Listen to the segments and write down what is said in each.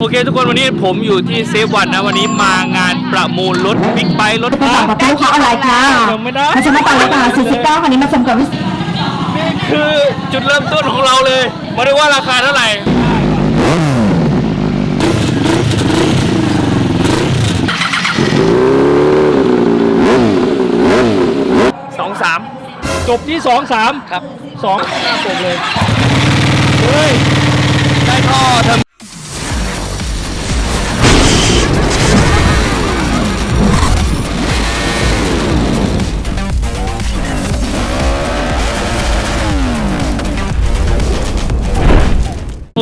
โอเคทุกคนวันนี้ผมอยู่ที่เซฟวันนะวันนี้มางานประมูลรถบิ๊กไบค์รถไปสั่งกับลูกค้าออนไลน์ค่ะจำไม่ได้เพราะฉะนั้นตอนนี้ค่ะ49คันนี้มาชมกับวิสนี่คือจุดเริ่มต้นของเราเลย มาดูว่าราคาเท่าไหร่สองสามจบที่สองสามครับสองหน้าจบเลยเฮ้ยได้ท่อเทอ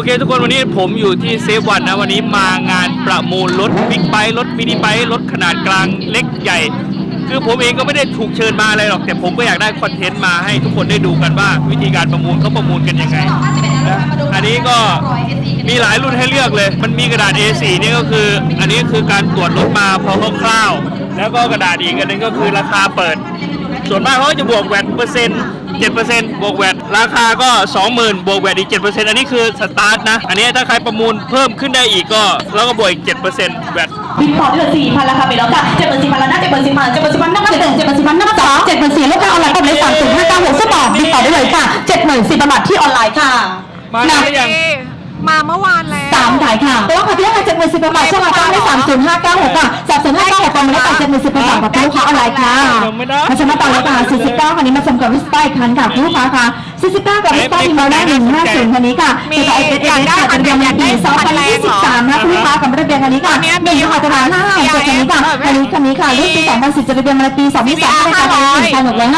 เคทุกคนวันนี้ผมอยู่ที่เซฟวันนะวันนี้มางานประมูลรถบิ๊กไบค์รถมินิไบค์รถขนาดกลางเล็กใหญ่ คือผมเองก็ไม่ได้ถูกเชิญมาอะไรหรอก แต่ผมก็อยากได้คอนเทนต์มาให้ทุกคนได้ดูกันว่า วิธีการประมูลเขาประมูลกันยังไงนะอันนี้ก็มีหลายรุ่นให้เลือกเลย มันมีกระดาษ A4 นี่ก็คือ อันนี้คือการตรวจรถมาพอคร่าวๆแล้วก็กระดาษอีกอันนึงก็คือราคาเปิด ส่วนมากเขาจะบวกแวดเปอร์เซ็นต์เจ็ดเปอร์เซ็นต์บวกแวด ราคาก็สองหมื่นบวกแวดอีกเจ็ดเปอร์เซ็นต์อันนี้คือสตาร์ทนะ อันนี้ถ้าใครประมูลเพิ่มขึ้นได้อีกก็แล้วก็บวกอีกเจ็ดเปอร์เซ็นต์แวดบิ๊กพอร์ตเดือนสี่พันราคาไปแล้วค่ะเจ็ดพันสี่พันแล้วนะเจ็ดพันสี่พันเจ็ดพันสี่พันนับหนึ่งเจ็ดพันสี่พันนับสองเจ็ดพันสี่ลูกค้าออนไลน์กดเลยสามศูนย์ห้าเก้าหกสปอร์ตบิ๊กพอร์ตได้เลยค่ะเจ็ดหมื่นสี่พันบาทที่ออนไลน์ค่ะมาได้หรือยังมาเมื่อวานแล้วสามถ่ายค่ะแต่ว่าค่ะพี่ลูกค้าเจ็ดหมื่นสี่พันบาทช่วงราคาได้สามศูนย์ห้าเก้าหกค่ะสามศูนย์ห้าเก้าหกตอนนี้ค่ะเจ็ดหมื่นสี่พันบาทกับลูกค้าออนไลน์ค่ะจำไม่ได้เพราะฉะนั้นตอนนี้ค่ะ49คันนี้มาชมกับวิสป้าอีกครั้งค่ะคุณลูกค้าค่ะ 49กับวิสป้าทีมเราได้150คันนี้ค่ะเป็นต่อเอสเอสค่ะเป็นเดือนปี2023นะคุณลูกค้ากับระเบียงคันนี้ค่ะหนึ่งค่ะตลาด5 5 7คันนี้ค่ะคันนี้คันนี้ค่ะรุ่นปี2010จะระเบียงมาปี2023ราคา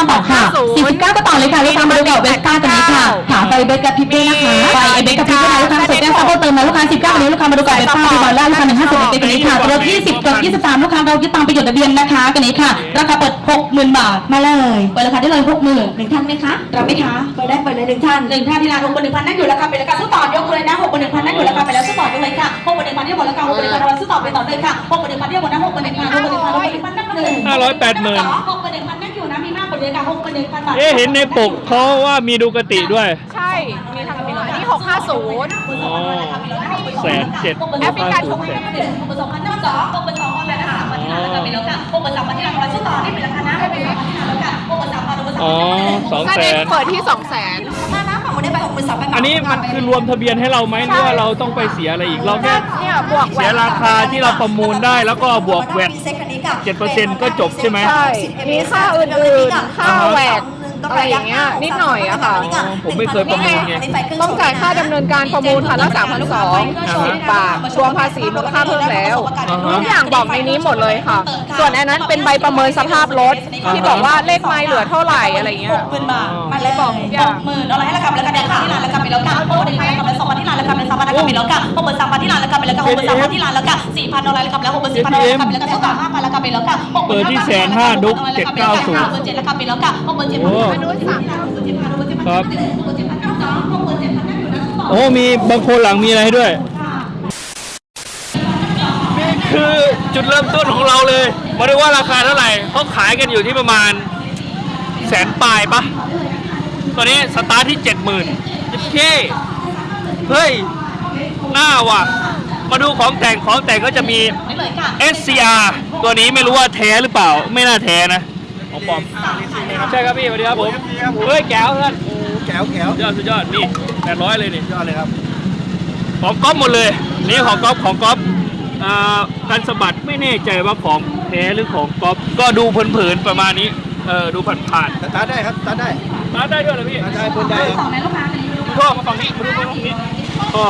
1,605บาทค่ะ49ก็ต่อเลยค่ะลูกค้ามาดูกับเบสก้าคันนี้ค่ะค่ะไฟเบสกับพิเป้นะคะไฟเบสกับพิเป้นะลูกค้าสดแจ้งซัพพอร์ตเติมมาลูกค้า19คันนี้ลูกค้ามาดูกับเบสก้าที่บอลล่าลูกค้า150เป็นคันนี้ค่ะตัว20กับ 23 ลูกค้าเรายึดตามไปจดทะเบียนนะคะคันนี้ค่ะ ราคาเปิด 60,000 บาท มาเลยเปิดราคาได้เลย 60,000หนึ่งท่านไหมคะรับไหมคะเปิดได้เปิดเลยหนึ่งท่านหนึ่งท่านที่ร้านหกบนหนึ่งพันนั่นอยู่ราคาเป็นราคาซื้อต่อยกเลยนะหกบนหนึ่งพันนั่นอยู่ราคาไปแล้วซื้อต่อยกเลยค่ะหกบนหนึ่งพันที่หมดราคาหกบนหนึ่งพันเราซื้อต่อไปต่อเลยค่ะหกบนหนึ่งพันที่หมดนะหกบนหนึ่งพันหกบนหนึ่งพันหกบนหนึ่งพันนั่นหนึ่งห้าร้อยแปดหมื่นหกบนหนึ่งพันนั่นอยู่นะมีมากกว่าเลยค่ะหกบนหนึ่งพันบาท เอ๊ะเห็นในปกเขาว่ามีดูกติด้วย ใช่ มีทางนี้อันนี้650อ๋อแสนเจ็ดแอฟริกาทุกแสนหกบนสองพันนั่นสองหกบนสองพันแล้วนะคะมาที่ร้านราคาไปแล้วค่ะหกบนสามพันที่ร้านเราซื้อต่อนี่เป็นราคานะหกบนสองพันที่ร้านแล้วค่ะหกบนสามพันหกบนสามอ๋อพันสองถ้าแสเน็ตนเปิดที่200,000ถ้าน้ำของมันได้ไปหกหมื่นสามพันบาทอันนี้มันคือรวมทะเบียนให้เราไหมหรือว่าเราต้องไปเสียอะไรอีกเราแค่เนี่ยบวกแหวเสียนราคาที่เราประมูลได้แล้วก็บวกแวด7%ก็จบใช่ไหมใช่มีค่าอื่นๆค่าแหวก อะไรอย่างเงี้ยนิดหน่อยอะค่ะผมไม่เคยประมูลไง ต้องจ่ายค่าดำเนินการประมูลค่ะละ3,210บาทรวมภาษีมูลค่าเพิ่มแล้วอ่าฮะทุกอย่างบอกในนี้หมดเลยค่ะ ส่วนอันนั้นเป็นใบประเมินสภาพรถที่บอกว่าเลขไม้เหลือเท่าไหร่อะไรเงี้ย หกหมื่นบาทมาเลยบอกหกหมื่นเอาอะไรให้ราคาเป็นราคาเดียวกันที่ร้านราคาไปแล้วค่ะหกหมื่นพันราคาเป็นสองพันที่ร้านราคาเป็นสามพันราคาไปแล้วค่ะหกหมื่นสามพันที่ร้านราคาไปแล้วค่ะหกหมื่นสามพันที่ร้านแล้วค่ะสี่พันเอาอะไรราคาไปแล้วหกหมื่นสี่พันเอาอะไรราคาไปแล้วค่ะเท่ากับห้าพันราคาไปแล้วค่ะหกหมื่นเปิดที่แสนห้าดุ๊ก790 หกหมื่นเจ็ดราคาไปแล้วค่ะหกหมื่นเจ็ดพันโอ้มาดูสามหกหมื่นเจ็ดพันหกหมื่นเจ็ดพันครับหกหมื่นเจ็ดพันเก้าสองหกหมื่นเจ็ดพันนั่นอยู่นะโอ้มีบางคนหลังมีอะไรให้ด้วย นี่คือจุดเริ่มต้นของเราเลย มาดูว่าราคาเท่าไหร่เขาขายกันอยู่ที่ประมาณแสนปลายปะตอนนี้สตาร์ทที่เจ็ดหมื่นเคเฮ้ย หน้าว่ะ มาดูของแต่งของแต่งก็จะมีไม่เลยค่ะ SCR ตัวนี้ไม่รู้ว่าแท้หรือเปล่า ไม่น่าแท้นะ ของปลอมใช่ครับพี่สวัสดีครับผมเฮ้ยแก้วเพื่อนแก้วแก้วสุดยอดสุดยอดนี่แปดร้อยเลยนี่ยอดเลยครับของก๊อฟหมดเลยนี่ของก๊อฟของก๊อฟอ่าการสะบัดไม่แน่ใจว่าของแท้หรือของก๊อฟก็ดูเผินๆประมาณนี้เออดูผ่านสตาร์ทได้ครับสตาร์ทได้ๆมาได้ด้วยเหรอพี่สตาร์ทได้เปิดได้ครับสองในลูกค้าเป็นดูท่อมาฝั่งนี้มาดูมาฝั่งนี้ก็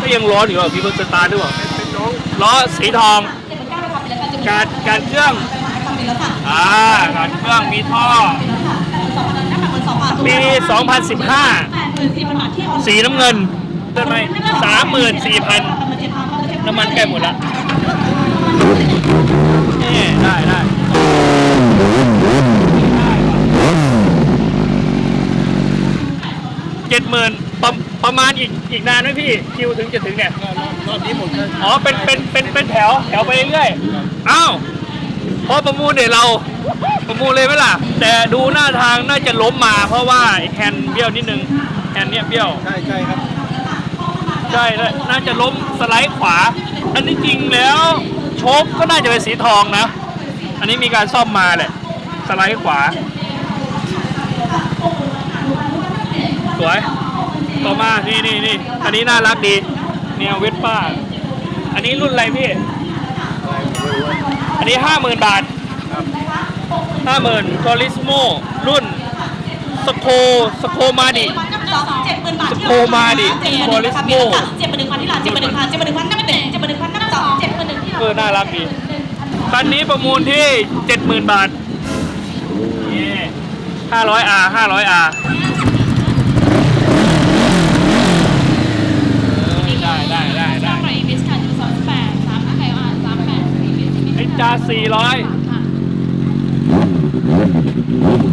ก็ยังร้อนอยู่อะพี่เพิ่งสตาร์ทด้วยวะเป็นน้องล้อสีทองเจ็ดพันเก้าราคาไปแล้วค่ะการการเครื่องราคาไปแล้วค่ะอ่าการเครื่องมีท่อสองพันนะคะหมื่นสองบาทปี 2015 แปดหมื่นสี่พันบาทที่ออนไลน์สีน้ำเงินเท่าไหร่สามหมื่นสี่พันน้ำมันใกล้หมดละนี่ได้ได้เจ็ดหมื่นประประมาณอีกอีกนานไหมพี่ คิวถึงจะถึงเนี่ย รอบนี้หมดเลยอ๋อ เป็นเป็นเป็นเป็นแถวแถวไปเรื่อยๆอ้าว พอประมูลเดี๋ยวเราประมูลเลยไหมล่ะ แต่ดูหน้าทางน่าจะล้มมา เพราะว่าแฮนด์เบี้ยวนิดนึงแฮนด์เนี่ยเบี้ยว ใช่ใช่ครับ ใช่น่าน่าจะล้มสไลด์ขวา อันนี้จริงแล้วโชคก็น่าจะเป็นสีทองนะ อันนี้มีการซ่อมมาแหละสไลด์ขวา สวย ต่อมา นี่นี่นี่อันนี้น่ารักดี แนวเวสป้า อันนี้รุ่นอะไรพี่ อันนี้ห้าหมื่นบาทห้าหมื่นทอริสโมรุ่นสโคสโคมาดิ เจ็ดหมื่นบาทสโคมาดิโคลิสโมเจ็ดหมื่นหนึ่งพันที่หลังเจ็ดหมื่นหนึ่งพันเจ็ดหมื่นหนึ่งพันนับเป็นเจ็ดหมื่นหนึ่งพันนับสองเจ็ดหมื่นหนึ่งที่หลังเออน่ารักดีคันนี้ประมูลที่เจ็ดหมื่นบาทห้าร้อยอาห้าร้อยอาได้ได้ได้ได้ ไปบิสคันสองแปดสามไทยอ่านสามแปดสี่บิส ไอ้จา สี่ร้อย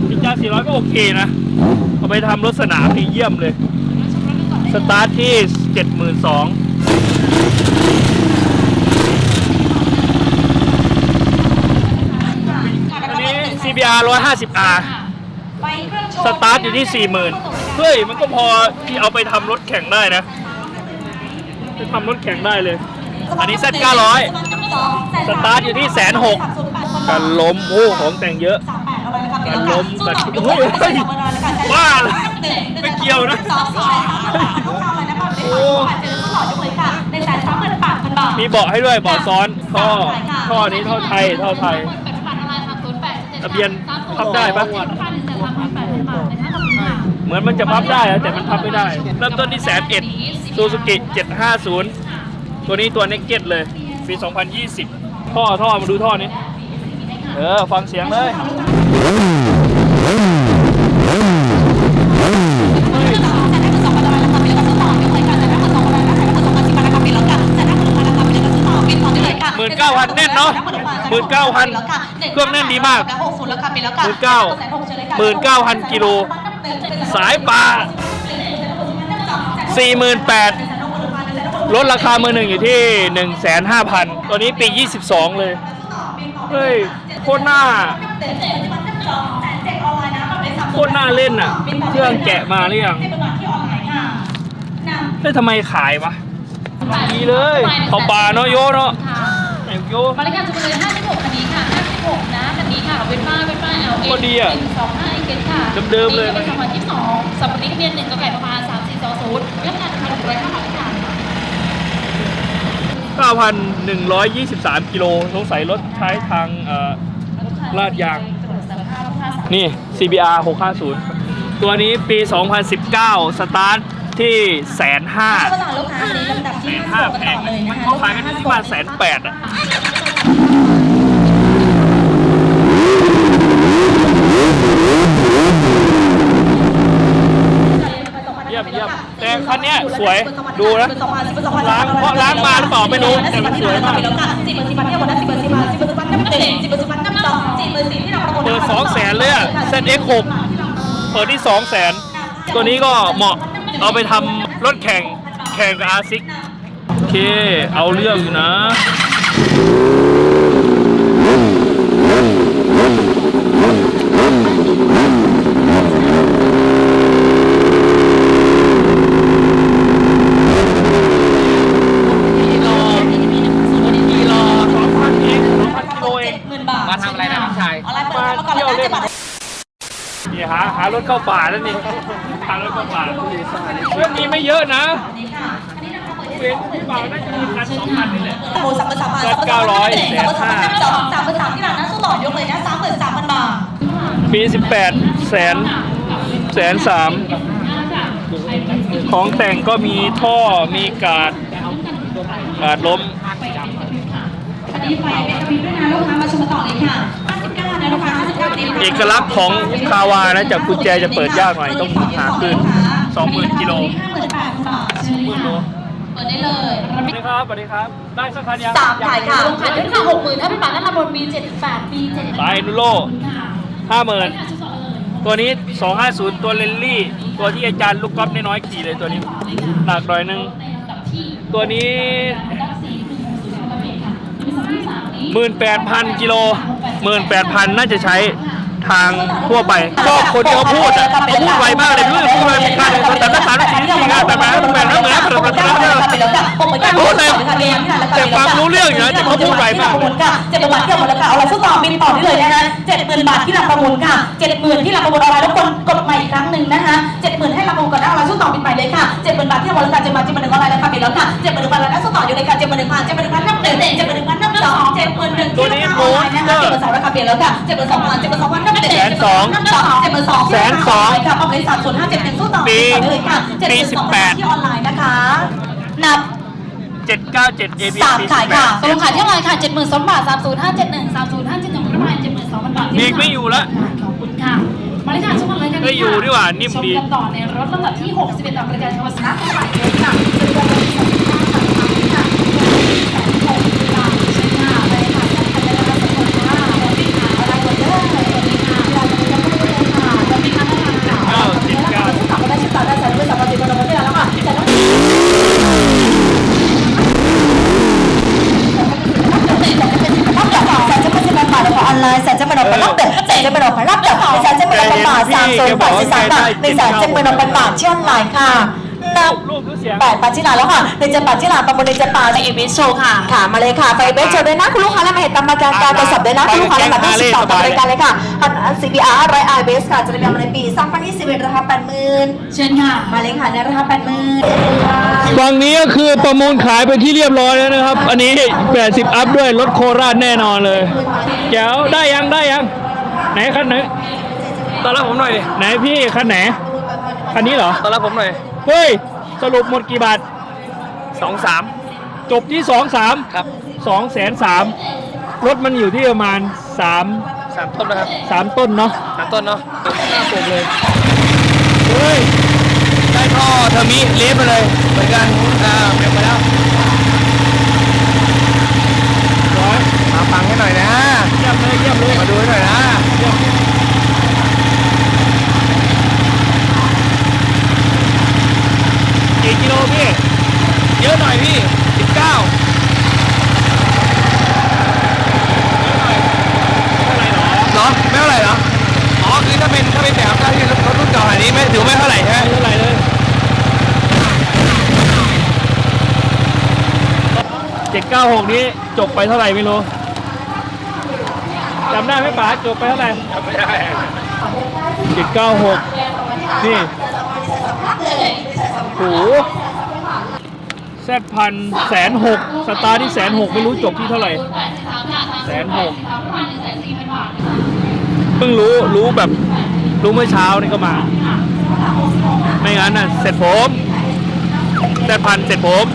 ไอ้จาสี่ร้อยก็โอเคนะ เอาไปทำรถสนามนี่เยี่ยมเลย สตาร์ทที่เจ็ดหมื่นสองอันนี้ CBR 150R สตาร์ทอยู่ที่ 40,000เฮ้ย มันก็พอที่เอาไปทำรถแข่งได้นะ ไปทำรถแข่งได้เลย อันนี้ Z900 สตาร์ทอยู่ที่แสนหกกันล้มโอ้ของแต่งเยอะการล้มกันเฮ้ยเฮ้ยบ้าเลยไม่เกี่ยวนะโอ้มีเบาะให้ด้วยเบาะซ้อนท่อท่อนี้ท่อไทยท่อไทยทะเบียนพับได้ปะเหมือนมันจะพับได้อะแต่มันพับไม่ได้เริ่มต้นที่แสนเอ็ดซูซูกิ750 ตัวนี้ตัวเน็กเก็ตเลยปี 2020 ท่อท่อมาดูท่อนี้ เออ ฟังเสียงเลยหมื่นเก้าพันแน่นเนาะหมื่นเก้าพันเครื่องแน่นดีมากหมื่นเก้าหมื่นเก้าพันกิโล สายป่าสี่หมื่นแปด ลดราคามือหนึ่งอยู่ที่หนึ่งแสนห้าพันตัวนี้ปียี่สิบสองเลย เฮ้ย โคตรน่าโคตรน่าเล่นอะ เครื่องแกะมาหรือยังเฮ้ยทำไมขายวะดีเลยขอบป่าเนาะโยเนาะแม่งโยบริการจุดเลย56คันนี้ค่ะ56นะคันนี้ค่ะเวนป้าเวนป้า L โคตรดีอะ25 i เกนค่ะเดิมๆเลยปี2022สัปดาห์นี้ทะเบียน1กไก่ประมาณ3420ยอดงาน1,105บาทค่ะ 9,123 กิโลสงสัยรถใช้ทางเอ่อลาดยาง นี่ CBR 650 ตัวนี้ปี 2019 สตาร์ทที่แสนห้าก็ต่างลูกค้าในลำดับแสที่นห้าห้าส่งแพกันต่งอเลยมันนะคะเขาขายกันที่ประมาณแสนแปดอะ เยี่ยมเยี่ยม แต่คันเนี้ยสวยดูนะล้างเพราะล้างมาหรือเปล่าไม่รู้แต่มันสวยมากสิบเปอร์สิบพันที่วันนั้นสิบเปอร์สิบพันสิบเปอร์สิบพันนับหนึ่งสิบเปอร์สิบพันนับสองสิบเปอร์สิบที่เราประมูลเปิด2แสนเลยอะ ZX6 เปิดที่2แสนตัวนี้ก็เหมาะเอาไปทำรถแข่งแข่งกับอาซิกโอเค เอาเรื่องอยู่นะ กี่รอ2,000เอง2,000กิโลเอง หมื่นบาท มาทำอะไรนะน้องชาย อะไรเปิดมาก่อนแล้วจะบัตร นี่หา หารถเข้าป่าแล้วนี่หารถเข้าป่าเรื่องนี้ไม่เยอะนะเว้นที่ป่าน่าจะมีคันสองคันนี่แหละโอ้สามหมื่นสามพันเกิน900สามหมื่นสามพันสองสามหมื่นสามที่หลังนั้นสู้ต่อยกเลยนะสามหมื่นสามพันบาทปี18แสนแสนสามของแต่งก็มีท่อมีการดการดล้มอันนี้ไฟเป็นกระพริบด้วยนะลูกค้ามาชมต่อเลยค่ะ59นะลูกค้า59นี้ เอกลักษณ์ของคาวานะจากกุญแจจะเปิดยากหน่อยต้องหาขึ้น20,000กิโล58,000บาทเปิดได้เลยสวัสดีครับสวัสดีครับ ได้สักคันยังสามขายค่ะลงขายด้วยค่ะ60,000ถ้าเป็นบาทด้านละบนมี78ปี7ไปนุโลห้าหมื่นตัวนี้ 250 ตัวเลนลี่ ตัวที่อาจารย์ลูกก๊อฟน้อยๆขี่เลยตัวนี้หนักหน่อยนึง ตัวนี้18,000กิโล18,000น่าจะใช้ ทางทั่วไปชอบคนที่เขาพูดอะเขาพูดไวมากเลยเพื่อนพูดไวมีการแต่ละสารสีสีงานแต่ละแต่ละแต่ละแต่ละแต่ละพูดเลยแต่ฟังรู้เรื่องอยู่นะแต่เขาพูดไวมากเจ็ดหมื่นบาทที่เราหมดแล้วค่ะเอาอะไรสู้ต่อบินต่อได้เลยนะคะเจ็ดหมื่นบาทที่เราประมูลค่ะเจ็ดหมื่นที่เราประมูลเอาอะไรแล้วคนกดใหม่อีกครั้งหนึ่งนะคะเจ็ดหมื่นให้เราประมูลก่อนนะเอาอะไรสู้ต่อบินใหม่เลยค่ะเจ็ดหมื่นบาทที่เราบริการเจ็ดหมื่นเจ็ดหมื่นหนึ่งอะไรนะคะบินแล้วค่ะเจ็ดหมื่นหนึ่งบาทแล้วสู้ต่ออยู่เลยค่ะเจ็ดหมื่นหนึ่งพันเจ็ดหมื่นหนึ่งพันนับหนึ่งเจ็ดหมื่นหนึ่งพันนับ สองเจ็ดหมื่นหนึ่งที่เราออนไลน์นะคะเจ็ดหมื่นสองราคาเปลี่ยนแล้วค่ะเจ็ดหมื่นสองพันเจ็ดหมื่นสองพันนับหนึ่งแสนสองนับสองเจ็ดหมื่นสองแสนสองค่ะเอาเลยสามศูนย์ห้าเจ็ดหนึ่งสู้ต่อปีบินต่อได้เลยค่ะเจ็ดหปีมื่นสิสบองแปพัดนที่ออนไลน์นะคะนับเจ็ดเก้าเจ็ดเอพีสามขายค่ะตกลงขายที่เท่าไหร่ค่ะเจ็ดหมื่นสองบาทสามศูนย์ห้าเจ็ดหนึ่งสามศูนย์ห้าเจ็ดหนึ่งประมาณเจ็ดหมื่นสองพันบาทมีอีกไม่อยู่ละขอบคุณค่ะมาเลยค่ะชมกันเลยกันเอ้ยอยู่ดีกว่านิ่มดีชมกันต่อในรถลำดับที่ 61ต่อบริการชาวสนะตลาดเลยค่ะ ศูนย์แปดสิบสามบาทหนึ่งแสนจะเป็นออกไปบาทที่ออนไลน์ค่ะนับรูปหรือเสียงแปดปาชิลาแล้วค่ะในจะปาชิลาประมูลในจะปาในเอเวโชค่ะ ค่ะ มาเลยค่ะไปเบสโชว์ด้วยนะคุณลูกค้าและมาเห็นกรรมการการตรวจสอบด้วยนะคุณลูกค้าและมาที่สิบต่อต่อรายการเลยค่ะอัน CBR ไรไอเบสค่ะจะได้มาในปี2021ราคา80,000เชิญค่ะ มาเลยค่ะในราคา80,000ฝั่งนี้ก็คือประมูลขายไปที่เรียบร้อยแล้วนะครับ อันนี้80อัพด้วยรถโคราชแน่นอนเลยแจ๋วได้ยังได้ยังไหนคันไหน ตอนรับผมหน่อยดิไหนพี่คันไหนคันนี้เหรอตอนรับผมหน่อยเฮ้ยสรุปหมดกี่บาทสองสามจบที่สองสามครับสองแสนสามรถมันอยู่ที่ประมาณสามสามต้นนะครับสามต้นเนาะสามต้นเนาะหน้าปกเลยเฮ้ยได้ท่อเทอร์มิเลฟมาเลยเหมือนกันอ่าเก็บมาแล้วร้อยมาฟังให้หน่อยนะเยี่ยมเลยเยี่ยมเลยมาดูให้หน่อยนะ เยี่ยม กี่กิโลพี่ เยอะหน่อยพี่สิบเก้าเท่าไหร่หรอเหรอไม่เท่าไหร่เหรอ อ๋อ คือถ้าเป็นถ้าเป็นแบบถ้าที่รถรุ่นเก่าขนาดนี้ไม่ถือไม่เท่าไหร่ใช่ไหมไม่เท่าไหร่เลยเจ็ดเก้าหกนี้จบไปเท่าไหร่ไม่รู้จำได้ไหมป๋าจบไปเท่าไหร่ไม่ได้เจ็ดเก้าหกนี่โหแซดพันแสนหกสตาร์ที่แสนหกไม่รู้จบที่เท่าไหร่แสนหกเพิ่งรู้รู้แบบรู้เมื่อเช้านี่ก็มา ไม่งั้นน่ะเสร็จผมแซดพันเสร็จผม